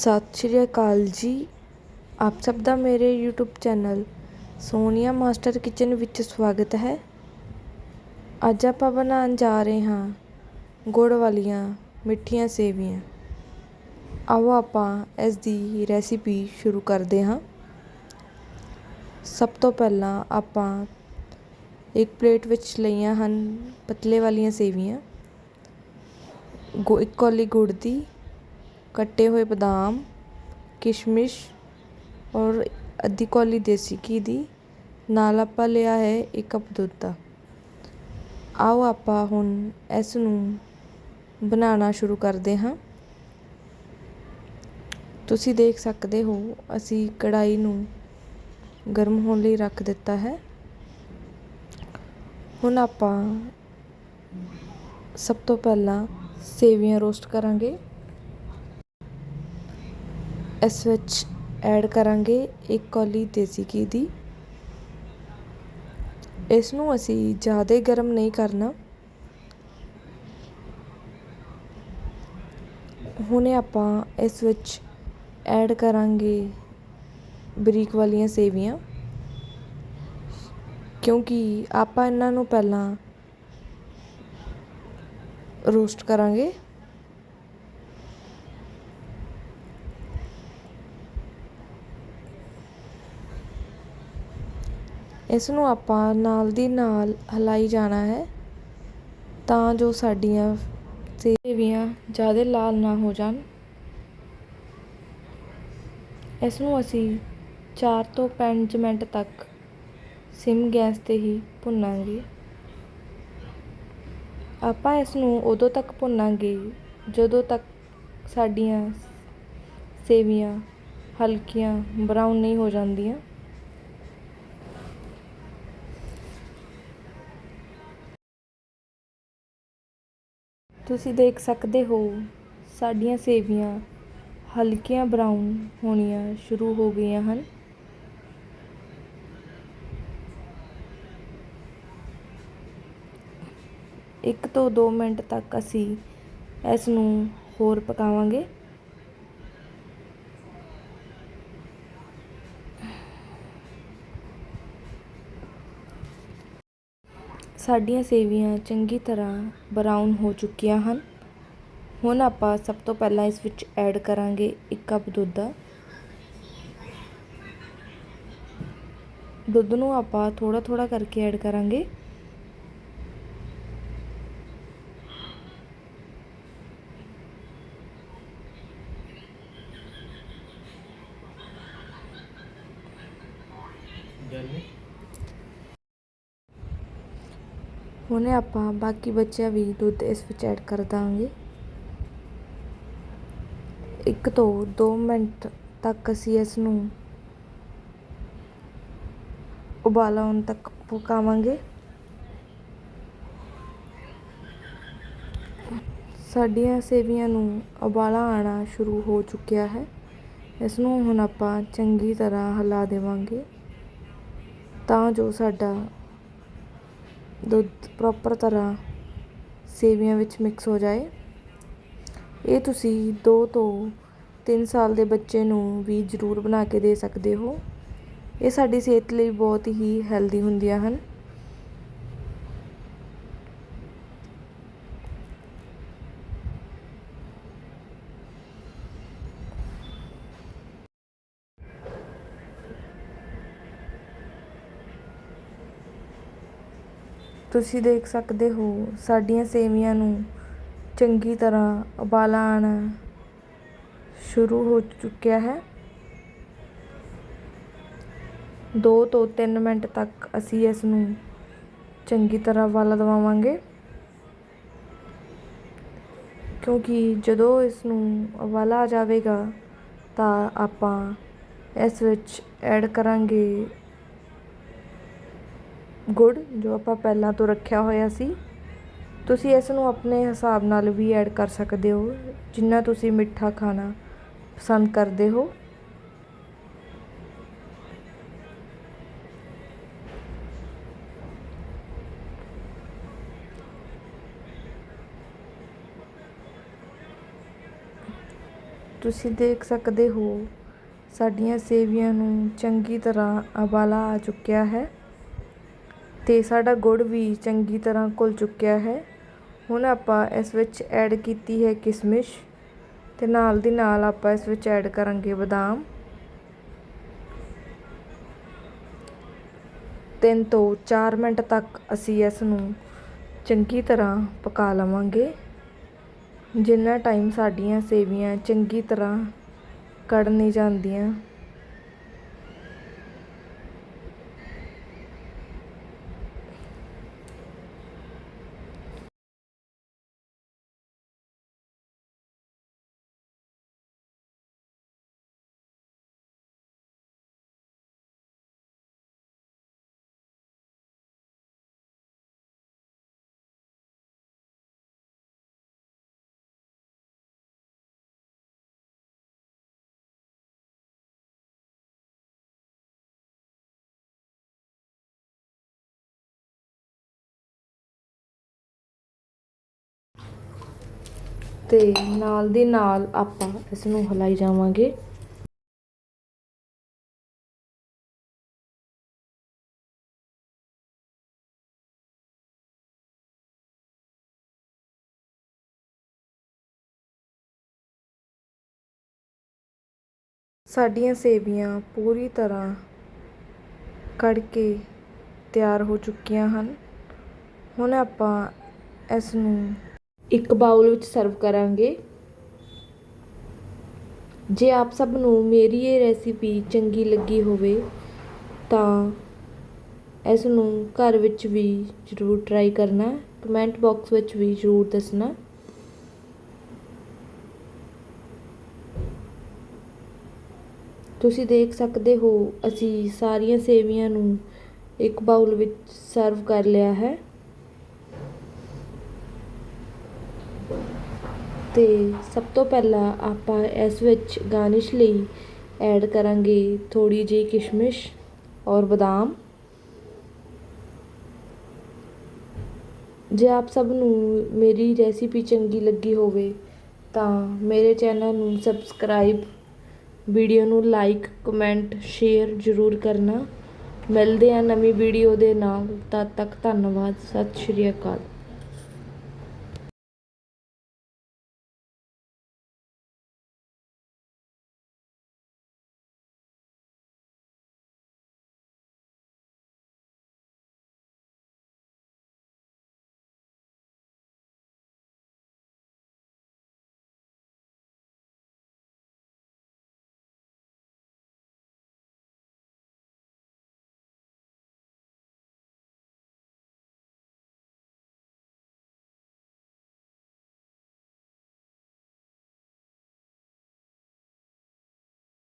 ਸਤਿ ਸ਼੍ਰੀ ਅਕਾਲ ਜੀ। ਆਪ ਸਭ ਦਾ ਮੇਰੇ YouTube channel Sonia master kitchen ਵਿੱਚ ਸਵਾਗਤ ਹੈ। ਅੱਜ ਆਪਾਂ ਬਣਾਉਣ ਜਾ ਰਹੇ ਹਾਂ ਗੁੜ ਵਾਲੀਆਂ ਮਿੱਠੀਆਂ ਸੇਵੀਆਂ। ਆਓ ਆਪਾਂ ਇਸ ਦੀ ਰੈਸਿਪੀ ਸ਼ੁਰੂ ਕਰਦੇ ਹਾਂ। ਸਭ ਤੋਂ ਪਹਿਲਾਂ ਆਪਾਂ ਇੱਕ ਪਲੇਟ ਵਿੱਚ ਲਈਆਂ ਹਨ ਪਤਲੇ ਵਾਲੀਆਂ ਸੇਵੀਆਂ। ਗੁ ਇੱਕ ਕੌਲੀ ਗੁੜ ਦੀ ਕੱਟੇ ਹੋਏ ਬਦਾਮ, ਕਿਸ਼ਮਿਸ਼ ਔਰ ਅੱਧੀ ਕੌਲੀ ਦੇਸੀ ਘੀ ਦੀ। ਨਾਲ ਆਪਾਂ ਲਿਆ ਹੈ ਇੱਕ ਕੱਪ ਦੁੱਧ ਦਾ। ਆਓ ਆਪਾਂ ਹੁਣ ਇਸ ਨੂੰ ਬਣਾਉਣਾ ਸ਼ੁਰੂ ਕਰਦੇ ਹਾਂ। ਤੁਸੀਂ ਦੇਖ ਸਕਦੇ ਹੋ, ਅਸੀਂ ਕੜਾਈ ਨੂੰ ਗਰਮ ਹੋਣ ਲਈ ਰੱਖ ਦਿੱਤਾ ਹੈ। ਹੁਣ ਆਪਾਂ ਸਭ ਤੋਂ ਪਹਿਲਾਂ ਸੇਵੀਆਂ ਰੋਸਟ ਕਰਾਂਗੇ। ਇਸ ਵਿੱਚ ਐਡ ਕਰਾਂਗੇ ਇੱਕ ਕੌਲੀ ਦੇਸੀ ਘੀ ਦੀ। ਇਸ ਨੂੰ ਅਸੀਂ ਜ਼ਿਆਦਾ ਗਰਮ ਨਹੀਂ ਕਰਨਾ। ਹੁਣੇ ਆਪਾਂ ਇਸ ਵਿੱਚ ਐਡ ਕਰਾਂਗੇ ਬਰੀਕ ਵਾਲੀਆਂ ਸੇਵੀਆਂ। ਕਿਉਂਕਿ ਆਪਾਂ ਇਹਨਾਂ ਨੂੰ ਪਹਿਲਾਂ ਰੋਸਟ ਕਰਾਂਗੇ। ਇਸ ਨੂੰ ਆਪਾਂ ਨਾਲ ਦੀ ਨਾਲ ਹਿਲਾਈ ਜਾਣਾ ਹੈ ਤਾਂ ਜੋ ਸਾਡੀਆਂ ਸੇਵੀਆਂ ਜ਼ਿਆਦਾ ਲਾਲ ਨਾ ਹੋ ਜਾਣ। ਇਸ ਨੂੰ ਅਸੀਂ 4 ਤੋਂ 5 ਮਿੰਟ ਤੱਕ ਸਿਮ ਗੈਸ ਤੇ ਹੀ ਭੁੰਨਾਂਗੇ। ਆਪਾਂ ਇਸ ਨੂੰ ਉਦੋਂ ਤੱਕ ਭੁੰਨਾਂਗੇ ਜਦੋਂ ਤੱਕ ਸਾਡੀਆਂ ਸੇਵੀਆਂ ਹਲਕੀਆਂ ਬਰਾਊਨ ਨਹੀਂ ਹੋ ਜਾਂਦੀਆਂ। ਤੁਸੀਂ ਦੇਖ ਸਕਦੇ ਹੋ, ਸਾਡੀਆਂ ਸੇਵੀਆਂ ਹਲਕੀਆਂ ਬਰਾਊਨ ਹੋਣੀਆਂ ਸ਼ੁਰੂ ਹੋ ਗਈਆਂ ਹਨ। ਇੱਕ ਤੋਂ 2 ਮਿੰਟ ਤੱਕ ਅਸੀਂ ਇਸ ਨੂੰ ਹੋਰ ਪਕਾਵਾਂਗੇ। ਸਾਡੀਆਂ ਸੇਵੀਆਂ ਚੰਗੀ ਤਰ੍ਹਾਂ ਬਰਾਊਨ ਹੋ ਚੁੱਕੀਆਂ ਹਨ। ਹੁਣ ਆਪਾਂ ਸਭ ਤੋਂ ਪਹਿਲਾਂ ਇਸ ਵਿੱਚ ਐਡ ਕਰਾਂਗੇ ਇੱਕ ਕੱਪ ਦੁੱਧ। ਦਾ ਦੁੱਧ ਨੂੰ ਆਪਾਂ ਥੋੜਾ ਥੋੜਾ ਕਰਕੇ ਐਡ ਕਰਾਂਗੇ। ਹੁਣੇ ਆਪਾਂ ਬਾਕੀ ਬਚਿਆ ਵੀ ਦੁੱਧ ਇਸ ਵਿੱਚ ਐਡ ਕਰ ਦਾਂਗੇ। ਇੱਕ ਤੋਂ 2 ਮਿੰਟ ਤੱਕ ਅਸੀਂ ਇਸ ਨੂੰ ਉਬਾਲ ਆਉਣ ਤੱਕ ਪਕਾਵਾਂਗੇ। ਸਾਡੀਆਂ ਸੇਵੀਆਂ ਨੂੰ ਉਬਾਲਾ ਆਣਾ ਸ਼ੁਰੂ ਹੋ ਚੁੱਕਿਆ ਹੈ। ਇਸ ਨੂੰ ਹੁਣ ਆਪਾਂ ਚੰਗੀ ਤਰ੍ਹਾਂ ਹਿਲਾ ਦੇਵਾਂਗੇ। ਤਾਂ ਜੋ ਸਾਡਾ ਦੁੱਧ ਪ੍ਰੋਪਰ ਤਰ੍ਹਾਂ ਸੇਵੀਆਂ ਵਿੱਚ ਮਿਕਸ ਹੋ ਜਾਏ। ਇਹ ਤੁਸੀਂ ਦੋ ਤੋਂ ਤਿੰਨ ਸਾਲ ਦੇ ਬੱਚੇ ਨੂੰ ਵੀ ਜ਼ਰੂਰ ਬਣਾ ਕੇ ਦੇ ਸਕਦੇ ਹੋ। ਇਹ ਸਾਡੀ ਸਿਹਤ ਲਈ ਬਹੁਤ ਹੀ ਹੈਲਦੀ ਹੁੰਦੀਆਂ ਹਨ। ਤੁਸੀਂ ਦੇਖ ਸਕਦੇ ਹੋ ਸਾਡੀਆਂ ਸੇਵੀਆਂ ਨੂੰ ਚੰਗੀ ਤਰ੍ਹਾਂ ਉਬਾਲਾ ਆਉਣਾ ਸ਼ੁਰੂ ਹੋ ਚੁੱਕਿਆ ਹੈ। 2 ਤੋਂ 3 ਮਿੰਟ ਤੱਕ ਅਸੀਂ ਇਸ ਨੂੰ ਚੰਗੀ ਤਰ੍ਹਾਂ ਉਬਾਲਾ ਦਵਾਵਾਂਗੇ। ਕਿਉਂਕਿ ਜਦੋਂ ਇਸ ਨੂੰ ਉਬਾਲਾ ਆ ਜਾਵੇਗਾ ਤਾਂ ਆਪਾਂ ਇਸ ਵਿੱਚ ਐਡ ਕਰਾਂਗੇ ਗੁੜ ਜੋ ਆਪਾਂ ਪਹਿਲਾਂ ਤੋਂ ਰੱਖਿਆ ਹੋਇਆ ਸੀ। ਤੁਸੀਂ ਇਸ ਨੂੰ ਆਪਣੇ ਹਿਸਾਬ ਨਾਲ ਵੀ ਐਡ ਕਰ ਸਕਦੇ ਹੋ। ਜਿੰਨਾ ਤੁਸੀਂ ਮਿੱਠਾ ਖਾਣਾ ਪਸੰਦ ਕਰਦੇ ਹੋ। ਤੁਸੀਂ ਦੇਖ ਸਕਦੇ ਹੋ, ਸਾਡੀਆਂ ਸੇਵੀਆਂ ਨੂੰ ਚੰਗੀ ਤਰ੍ਹਾਂ ਉਬਾਲਾ ਆ ਚੁੱਕਿਆ ਹੈ। ਅਤੇ ਸਾਡਾ ਗੁੜ ਵੀ ਚੰਗੀ ਤਰ੍ਹਾਂ ਘੁਲ ਚੁੱਕਿਆ ਹੈ। ਹੁਣ ਆਪਾਂ ਇਸ ਵਿੱਚ ਐਡ ਕੀਤੀ ਹੈ ਕਿਸ਼ਮਿਸ਼ ਅਤੇ ਨਾਲ ਦੀ ਨਾਲ ਆਪਾਂ ਇਸ ਵਿੱਚ ਐਡ ਕਰਾਂਗੇ ਬਦਾਮ। ਤਿੰਨ ਤੋਂ 4 ਮਿੰਟ ਤੱਕ ਅਸੀਂ ਇਸ ਨੂੰ ਚੰਗੀ ਤਰ੍ਹਾਂ ਪਕਾ ਲਵਾਂਗੇ। ਜਿੰਨਾ ਟਾਈਮ ਸਾਡੀਆਂ ਸੇਵੀਆਂ ਚੰਗੀ ਤਰ੍ਹਾਂ ਕੜ ਨਹੀਂ ਜਾਂਦੀਆਂ। ਤੇ ਨਾਲ ਦੀ ਨਾਲ ਆਪਾਂ ਇਸ ਨੂੰ ਹਿਲਾਈ ਜਾਵਾਂਗੇ। ਸਾਡੀਆਂ ਸੇਵੀਆਂ ਪੂਰੀ ਤਰ੍ਹਾਂ ਕੜ ਕੇ ਤਿਆਰ ਹੋ ਚੁੱਕੀਆਂ ਹਨ। ਹੁਣ ਆਪਾਂ ਇਸ ਨੂੰ ਇੱਕ ਬਾਉਲ ਵਿੱਚ ਸਰਵ ਕਰਾਂਗੇ। ਜੇ ਆਪ ਸਭ ਨੂੰ ਮੇਰੀ ਇਹ ਰੈਸਿਪੀ ਚੰਗੀ ਲੱਗੀ ਹੋਵੇ, ਤਾਂ ਇਸ ਨੂੰ ਘਰ ਵਿੱਚ ਵੀ ਜ਼ਰੂਰ ਟਰਾਈ ਕਰਨਾ ਕਮੈਂਟ ਬਾਕਸ ਵਿੱਚ ਵੀ ਜ਼ਰੂਰ ਦੱਸਣਾ। ਤੁਸੀਂ ਦੇਖ ਸਕਦੇ ਹੋ, ਅਸੀਂ ਸਾਰੀਆਂ ਸੇਵੀਆਂ ਨੂੰ ਇੱਕ ਬਾਉਲ ਵਿੱਚ ਸਰਵ ਕਰ ਲਿਆ ਹੈ। ਤੇ ਸਭ ਤੋਂ ਪਹਿਲਾਂ ਆਪਾਂ ਇਸ ਵਿੱਚ ਗਾਰਨਿਸ਼ ਲਈ ਐਡ ਕਰਾਂਗੇ ਥੋੜ੍ਹੀ ਜਿਹੀ ਕਿਸ਼ਮਿਸ਼ ਔਰ ਬਦਾਮ। ਜੇ ਆਪ ਸਭ ਨੂੰ ਮੇਰੀ ਰੈਸਿਪੀ ਚੰਗੀ ਲੱਗੀ ਹੋਵੇ ਤਾਂ ਮੇਰੇ ਚੈਨਲ ਨੂੰ ਸਬਸਕ੍ਰਾਈਬ, ਵੀਡੀਓ ਨੂੰ ਲਾਈਕ, ਕਮੈਂਟ, ਸ਼ੇਅਰ ਜ਼ਰੂਰ ਕਰਨਾ। ਮਿਲਦੇ ਆ ਨਵੀਂ ਵੀਡੀਓ ਦੇ ਨਾਲ। ਤਦ ਤੱਕ ਧੰਨਵਾਦ। ਸਤਿ ਸ਼੍ਰੀ ਅਕਾਲ।